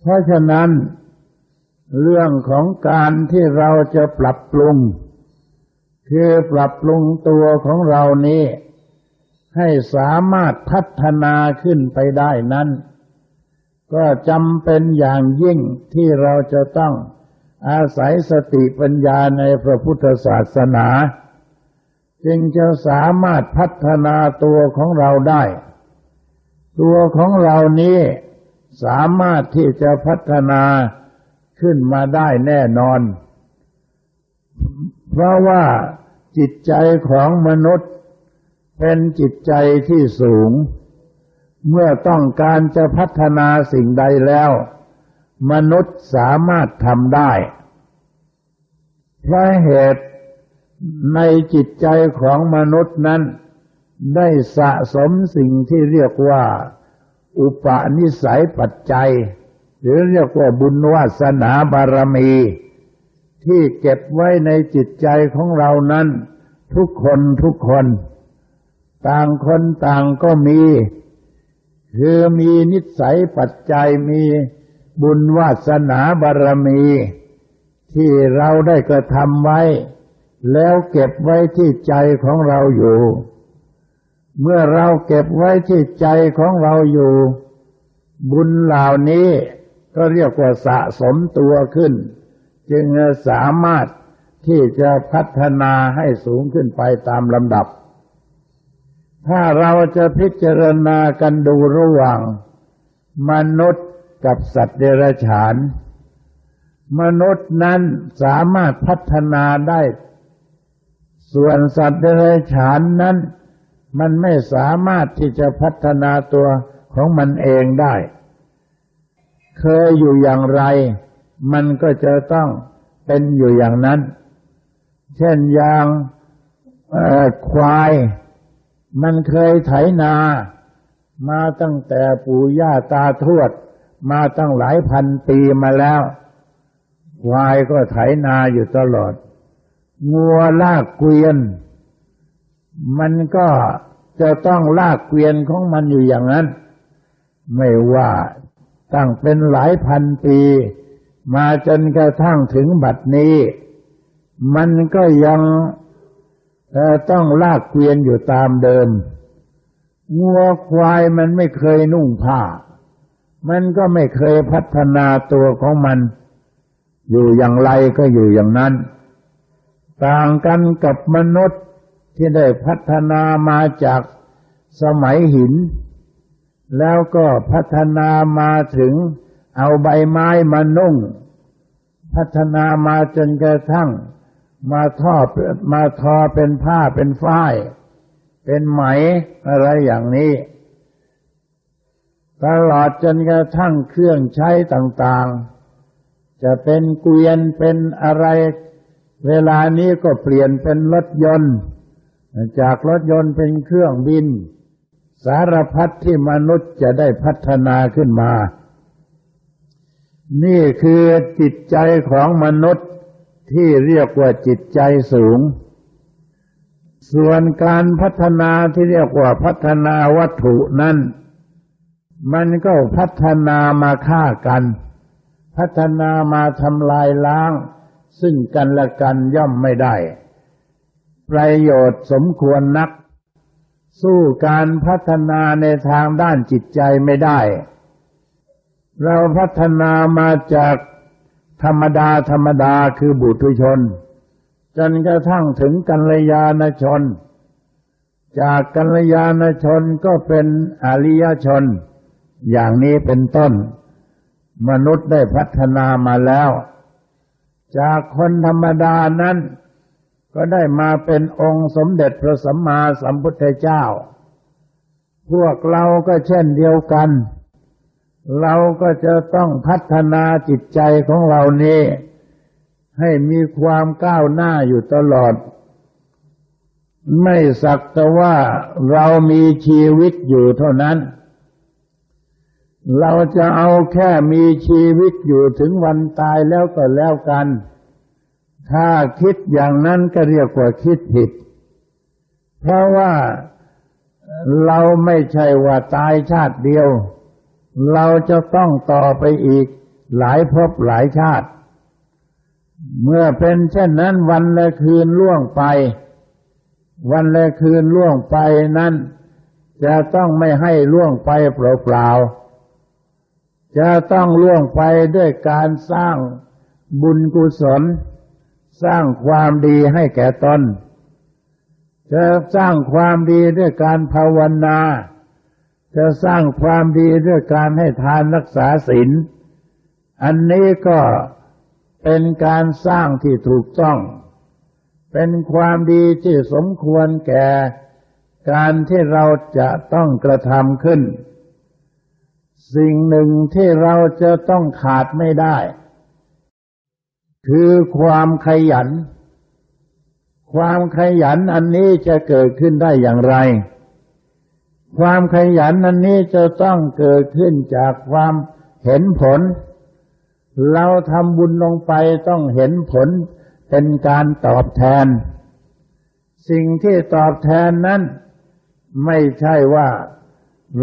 เพราะฉะนั้น เรื่องของการที่เราจะปรับปรุง คือปรับปรุงตัวของเรานี้ ให้สามารถพัฒนาขึ้นไปได้นั้น ก็จำเป็นอย่างยิ่งที่เราจะต้องอาศัยสติปัญญาในพระพุทธศาสนา จึงจะสามารถพัฒนาตัวของเราได้ ตัวของเรานี้ สามารถที่จะพัฒนาขึ้นมาได้แน่นอน เพราะว่าจิตใจของมนุษย์ เป็นจิตใจที่สูง เมื่อต้องการจะพัฒนาสิ่งใดแล้ว มนุษย์สามารถทำได้ เพราะเหตุในจิตใจของมนุษย์นั้น ได้สะสมสิ่งที่เรียกว่า อุปนิสัยปัจจัย หรือเรียกว่าบุญวาสนาบารมี ที่เก็บไว้ในจิตใจของเรานั้น ทุกคนทุกคน ต่างคนต่างก็มี คือมีนิสัยปัจจัยมีบุญวาสนาบารมี ที่เราได้กระทำไว้ แล้วเก็บไว้ที่ใจของเราอยู่ เมื่อเราเก็บไว้ที่ใจของเราอยู่ บุญเหล่านี้ก็เรียกว่าสะสมตัวขึ้น จึงสามารถที่จะพัฒนาให้สูงขึ้นไปตามลำดับ ถ้าเราจะพิจารณากันดูระหว่าง มนุษย์กับสัตว์เดรัจฉาน มนุษย์นั้นสามารถพัฒนาได้ ส่วนสัตว์เดรัจฉานนั้น มันไม่สามารถที่จะพัฒนาตัวของมันเองได้ เคยอยู่อย่างไร มันก็จะต้องเป็นอยู่อย่างนั้น เช่นอย่างควาย มันเคยไถนา มาตั้งแต่ปู่ย่าตาทวด มาตั้งหลายพันปีมาแล้ว ควายก็ไถนาอยู่ตลอดงัวลากเกวียน มันก็จะต้องลากเกวียนของมันอยู่อย่างนั้น ไม่ว่าตั้งเป็นหลายพันปี มาจนกระทั่งถึงบัดนี้ มันก็ยังต้องลากเกวียนอยู่ตามเดิมงัวควายมันไม่เคยนุ่งผ้า มันก็ไม่เคยพัฒนาตัวของมัน อยู่อย่างไรก็อยู่อย่างนั้น ต่างกันกับมนุษย์ ที่ได้พัฒนามาจากสมัยหิน แล้วก็พัฒนามาถึงเอาใบไม้มานุ่ง พัฒนามาจนกระทั่ง มาทอมาทอเป็นผ้าเป็นฝ้าย เป็นไหมอะไรอย่างนี้ ตลอดจนกระทั่งเครื่องใช้ต่างๆ จะเป็นเกวียนเป็นอะไร เวลานี้ก็เปลี่ยนเป็นรถยนต์ จากรถยนต์เป็นเครื่องบิน สารพัดที่มนุษย์จะได้พัฒนาขึ้นมา นี่คือจิตใจของมนุษย์ที่เรียกว่าจิตใจสูง ส่วนการพัฒนาที่เรียกว่าพัฒนาวัตถุนั้น มันก็พัฒนามาฆ่ากัน พัฒนามาทำลายล้าง ซึ่งกันและกันย่อมไม่ได้ ประโยชน์สมควรนัก สู้การพัฒนาในทางด้านจิตใจไม่ได้ เราพัฒนามาจากธรรมดาธรรมดาคือบุตุชน จนกระทั่งถึงกัลยาณชน จากกัลยาณชนก็เป็นอริยชน อย่างนี้เป็นต้น มนุษย์ได้พัฒนามาแล้ว จากคนธรรมดานั้น ก็ได้มาเป็นองค์สมเด็จพระสัมมาสัมพุทธเจ้า พวกเราก็เช่นเดียวกัน เราก็จะต้องพัฒนาจิตใจของเรานี้ให้มีความก้าวหน้าอยู่ตลอด ไม่สักแต่ว่าเรามีชีวิตอยู่เท่านั้น เราจะเอาแค่มีชีวิตอยู่ถึงวันตายแล้วก็แล้วกัน ถ้าคิดอย่างนั้นก็เรียกว่าคิดผิด เพราะว่าเราไม่ใช่ว่าตายชาติเดียว เราจะต้องต่อไปอีกหลายภพหลายชาติ เมื่อเป็นเช่นนั้นวันและคืนล่วงไป วันและคืนล่วงไปนั้น จะต้องไม่ให้ล่วงไปเปล่าๆจะต้องล่วงไปด้วยการสร้างบุญกุศล สร้างความดีให้แก่ตนจะสร้างความดีด้วยการภาวนา จะสร้างความดีด้วยการให้ทานรักษาศีล อันนี้ก็เป็นการสร้างที่ถูกต้อง เป็นความดีที่สมควรแก่การที่เราจะต้องกระทำขึ้น สิ่งหนึ่งที่เราจะต้องขาดไม่ได้ คือความขยัน ความขยันอันนี้จะเกิดขึ้นได้อย่างไร ความขยันอันนี้จะต้องเกิดขึ้นจากความเห็นผล เราทำบุญลงไปต้องเห็นผลเป็นการตอบแทน สิ่งที่ตอบแทนนั้น ไม่ใช่ว่า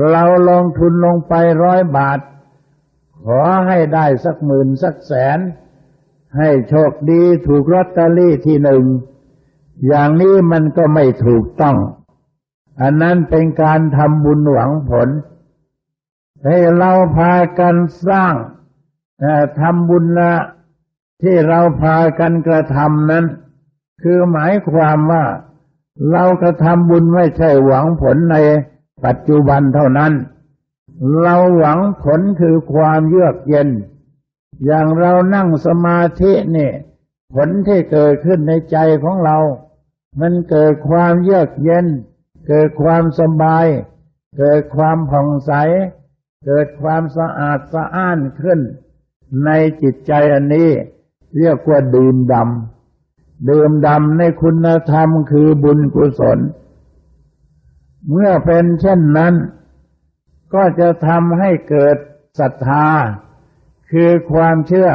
เราลงทุนลงไปร้อยบาท ขอให้ได้สักหมื่นสักแสน ให้โชคดีถูกลอตเตอรี่ที่หนึ่ง อย่างนี้มันก็ไม่ถูกต้อง อันนั้นเป็นการทำบุญหวังผล ให้เราพากันสร้างทำบุญละที่เราพากันกระทำนั้น คือหมายความว่า เรากระทำบุญไม่ใช่หวังผลในปัจจุบันเท่านั้น เราหวังผลคือความเยือกเย็น อย่างเรานั่งสมาธินี่ ผลที่เกิดขึ้นในใจของเรา มันเกิดความเยือกเย็น เกิดความสบาย เกิดความผ่องใส เกิดความสะอาดสะอ้านขึ้น ในจิตใจอันนี้ เรียกว่าดื่มดำดื่มดำในคุณธรรมคือบุญกุศล เมื่อเป็นเช่นนั้น ก็จะทำให้เกิดศรัทธา คือความเชื่อ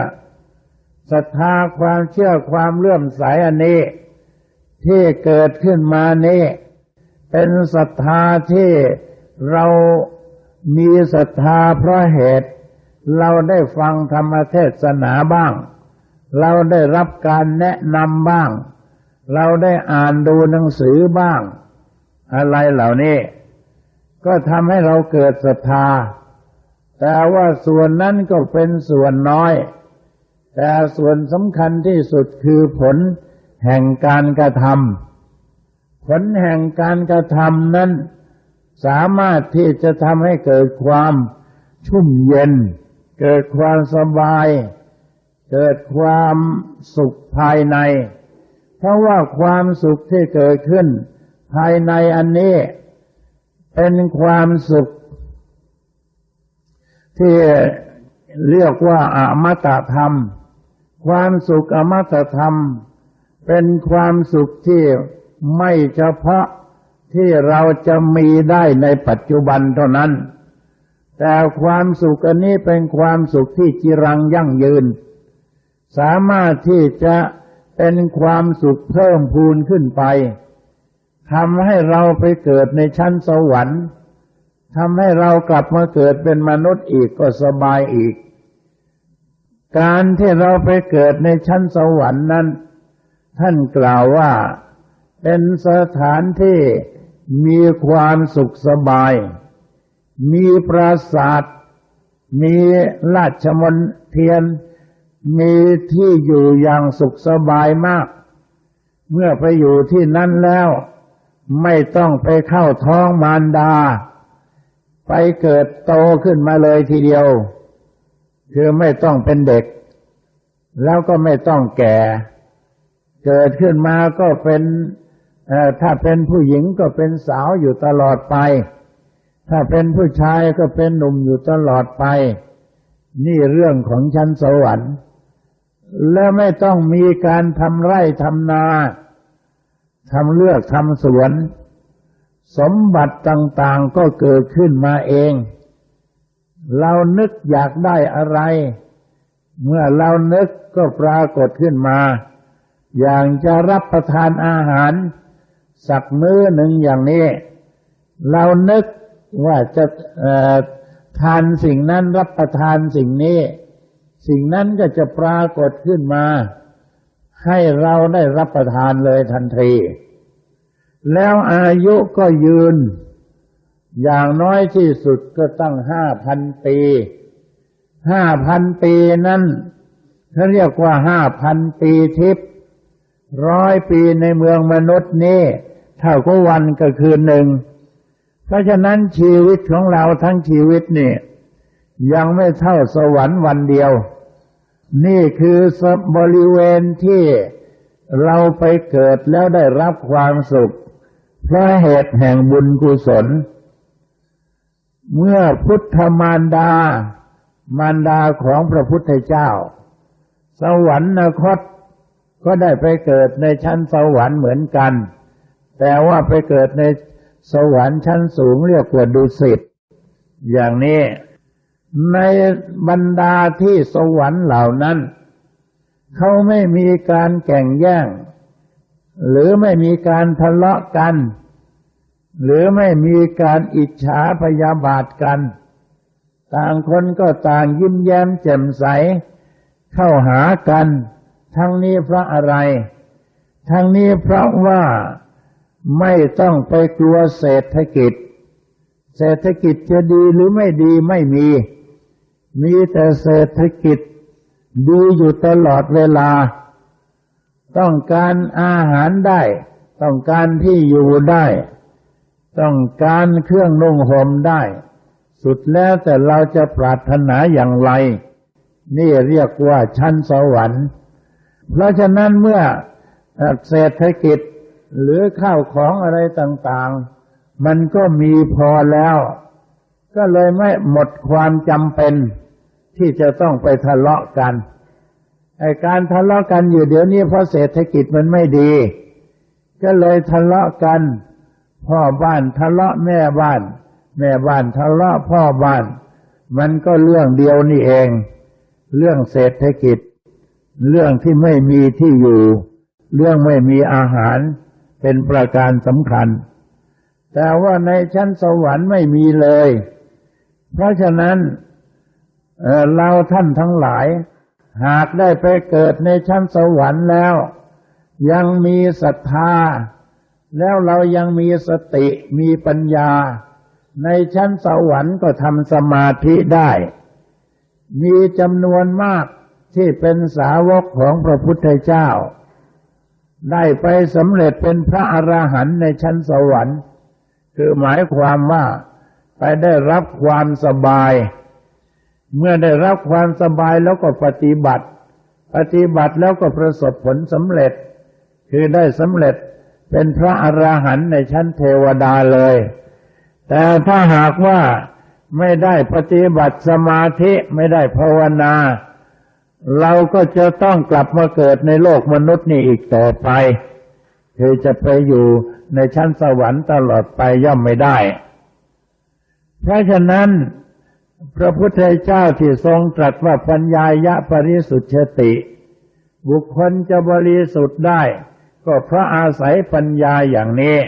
ศรัทธาความเชื่อความเลื่อมใสอันนี้ ที่เกิดขึ้นมานี้ เป็นศรัทธาที่เรามีศรัทธาเพราะเหตุ เราได้ฟังธรรมเทศนาบ้าง เราได้รับการแนะนำบ้าง เราได้อ่านดูหนังสือบ้าง อะไรเหล่านี้ ก็ทำให้เราเกิดศรัทธา แต่ว่าส่วนนั้นก็เป็นส่วนน้อย แต่ส่วนสำคัญที่สุดคือผลแห่งการกระทำผลแห่งการกระทำนั้น สามารถที่จะทำให้เกิดความชุ่มเย็น เกิดความสบาย เกิดความสุขภายใน เพราะว่าความสุขที่เกิดขึ้น ภายในอันนี้ เป็นความสุข ที่เรียกว่าอมตะธรรม ความสุขอมตะธรรม เป็นความสุขที่ไม่เฉพาะที่เราจะมีได้ในปัจจุบันเท่านั้น แต่ความสุขอันนี้เป็นความสุขที่จิรังยั่งยืน สามารถที่จะเป็นความสุขเพิ่มพูนขึ้นไปทำให้เราไปเกิดในชั้นสวรรค์ ทำให้เรากลับมาเกิดเป็นมนุษย์อีกก็สบายอีก การที่เราไปเกิดในชั้นสวรรค์นั้น ท่านกล่าวว่า เป็นสถานที่มีความสุขสบาย มีปราสาท มีราชมนเทียน มีที่อยู่อย่างสุขสบายมาก เมื่อไปอยู่ที่นั่นแล้ว ไม่ต้องไปเข้าท้องมารดา ไปเกิดโตขึ้นมาเลยทีเดียว คือไม่ต้องเป็นเด็ก แล้วก็ไม่ต้องแก่ เกิดขึ้นมาก็เป็นถ้าเป็นผู้หญิงก็เป็นสาวอยู่ตลอดไป ถ้าเป็นผู้ชายก็เป็นหนุ่มอยู่ตลอดไป นี่เรื่องของชั้นสวรรค์และไม่ต้องมีการทำไร่ทำนาทำเลือกทำสวน สมบัติต่างๆก็เกิดขึ้นมาเอง เรานึกอยากได้อะไร เมื่อเรานึกก็ปรากฏขึ้นมา อย่างจะรับประทานอาหาร สักมื้อหนึ่งอย่างนี้ เรานึกว่าจะทานสิ่งนั้นรับประทานสิ่งนี้ สิ่งนั้นก็จะปรากฏขึ้นมา ให้เราได้รับประทานเลยทันที แล้วอายุก็ยืน อย่างน้อยที่สุดก็ตั้งห้าพันปีห้าพันปีนั้นเขาเรียกว่าห้าพันปีทิพย์ร้อยปีในเมืองมนุษย์นี่เท่ากับวันก็คืนหนึ่ง เพราะฉะนั้นชีวิตของเราทั้งชีวิตนี่ยังไม่เท่าสวรรค์วันเดียว นี่คือบริเวณที่เราไปเกิดแล้วได้รับความสุข เพราะเหตุแห่งบุญกุศล เมื่อพุทธมารดา มารดาของพระพุทธเจ้า สวรรคตก็ได้ไปเกิดในชั้นสวรรค์เหมือนกัน แต่ว่าไปเกิดในสวรรค์ชั้นสูงเรียกว่าดุสิตอย่างนี้ในบรรดาที่สวรรค์เหล่านั้น เขาไม่มีการแข่งแย่ง หรือไม่มีการทะเลาะกัน หรือไม่มีการอิจฉาพยาบาทกัน ต่างคนก็ต่างยิ้มแย้มแจ่มใส เข้าหากัน ทั้งนี้เพราะอะไร ทั้งนี้เพราะว่าไม่ต้องไปกลัวเศรษฐกิจ เศรษฐกิจจะดีหรือไม่ดีไม่มี มีแต่เศรษฐกิจดีอยู่ตลอดเวลา ต้องการอาหารได้ ต้องการที่อยู่ได้ ต้องการเครื่องนุ่งห่มได้ สุดแล้วแต่เราจะปรารถนาอย่างไร นี่เรียกว่าชั้นสวรรค์ เพราะฉะนั้นเมื่อเศรษฐกิจหรือข้าวของอะไรต่างๆ มันก็มีพอแล้ว ก็เลยไม่หมดความจำเป็นที่จะต้องไปทะเลาะกัน การทะเลาะกันอยู่เดี๋ยวนี้เพราะเศรษฐกิจมันไม่ดี ก็เลยทะเลาะกัน พ่อบ้านทะเลาะแม่บ้าน แม่บ้านทะเลาะพ่อบ้าน มันก็เรื่องเดียวนี่เอง เรื่องเศรษฐกิจ เรื่องที่ไม่มีที่อยู่ เรื่องไม่มีอาหารเป็นประการสำคัญ แต่ว่าในชั้นสวรรค์ไม่มีเลย เพราะฉะนั้นเเราท่านทั้งหลาย หากได้ไปเกิดในชั้นสวรรค์แล้ว ยังมีศรัทธา แล้วเรายังมีสติมีปัญญา ในชั้นสวรรค์ก็ทำสมาธิได้ มีจำนวนมากที่เป็นสาวกของพระพุทธเจ้า ได้ไปสำเร็จเป็นพระอระหันต์ในชั้นสวรรค์ คือหมายความว่าไปได้รับความสบาย เมื่อได้รับความสบายแล้วก็ปฏิบัติ ปฏิบัติแล้วก็ประสบผลสำเร็จ คือได้สำเร็จเป็นพระอระหันต์ในชั้นเทวดาเลย แต่ถ้าหากว่าไม่ได้ปฏิบัติสมาธิไม่ได้ภาวนา เราก็จะต้องกลับมาเกิดในโลกมนุษย์นี่อีกต่อไป คือจะไปอยู่ในชั้นสวรรค์ตลอดไปย่อมไม่ได้ เพราะฉะนั้น พระพุทธเจ้าที่ทรงตรัสว่าปัญญายะปริสุทธิติ บุคคลจะบริสุทธิ์ได้ ก็เพราะอาศัยปัญญาอย่างนี้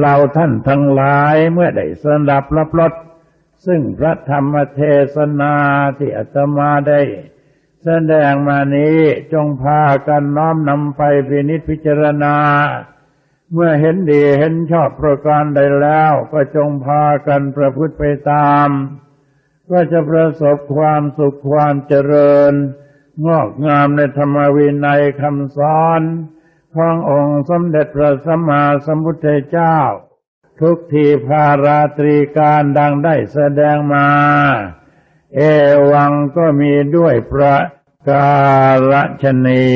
เราท่านทั้งหลายเมื่อได้สดับรับรสซึ่งพระธรรมเทศนาที่อาตมาได้แสดงมานี้จงพากันน้อมนำไปพินิจพิจารณา เมื่อเห็นดีเห็นชอบประการใดแล้ว ก็จงพากันประพฤติไปตาม ก็จะประสบความสุขความเจริญ งอกงามในธรรมวินัยคำสอนขององค์สมเด็จพระสัมมาสัมพุทธเจ้า ทุกทีพาราตรีการดังได้แสดงมา เอวังก็มีด้วยประการชนี